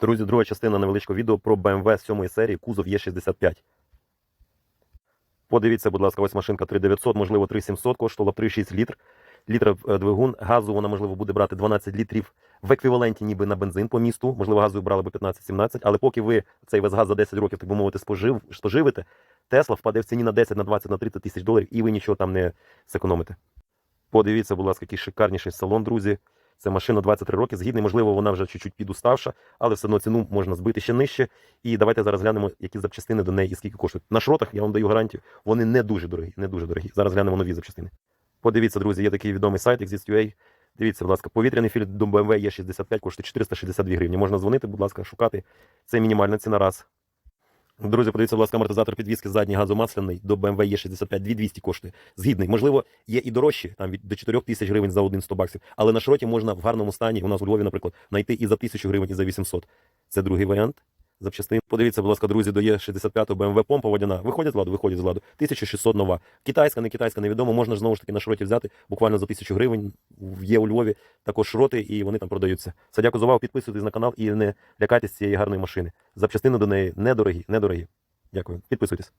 Друзі, друга частина невеличкого відео про BMW 7 серії кузов Е65. Подивіться, будь ласка, ось машинка 3900, можливо, 3700, коштувала 3,6 літр. Літр е, двигун. Газу вона, можливо, буде брати 12 літрів в еквіваленті ніби на бензин по місту. Можливо, газою брали би 15-17, але поки ви цей весь газ за 10 років, так би мовити, спожив, споживите, Тесла впаде в ціні на 10, на 20, на 30 тисяч доларів, і ви нічого там не зекономите. Подивіться, будь ласка, який шикарніший салон, друзі. Це машина 23 роки, згідний, можливо, вона вже чуть-чуть підуставша, але все одно ціну можна збити ще нижче. І давайте зараз глянемо, які запчастини до неї і скільки коштують. На шротах я вам даю гарантію, вони не дуже дорогі, не дуже дорогі. Зараз глянемо нові запчастини. Подивіться, друзі, є такий відомий сайт Exist.ua. Дивіться, будь ласка, повітряний фільтр до BMW E65 коштує 462 гривні. Можна дзвонити, будь ласка, шукати. Це мінімальна ціна раз. Друзі, подивіться, будь ласка, амортизатор підвіски задній газомасляний до BMW E65 2200 коштує. Згідний. Можливо, є і дорожчі, там від до 4 тисяч гривень за один 100 баксів. Але на шроті можна в гарному стані, у нас у Львові, наприклад, знайти і за 1000 гривень, і за 800. Це другий варіант. Запчастин. Подивіться, будь ласка, друзі, до Е65 BMW помпа водяна. Виходять з ладу, виходять з ладу. 1600 нова. Китайська, не китайська, невідомо. Можна ж знову ж таки на шроті взяти буквально за 1000 гривень. Є у Львові також роти, і вони там продаються. Все, дякую за увагу. Підписуйтесь на канал і не лякайтесь цієї гарної машини. Запчастини до неї недорогі, недорогі. Дякую. Підписуйтесь.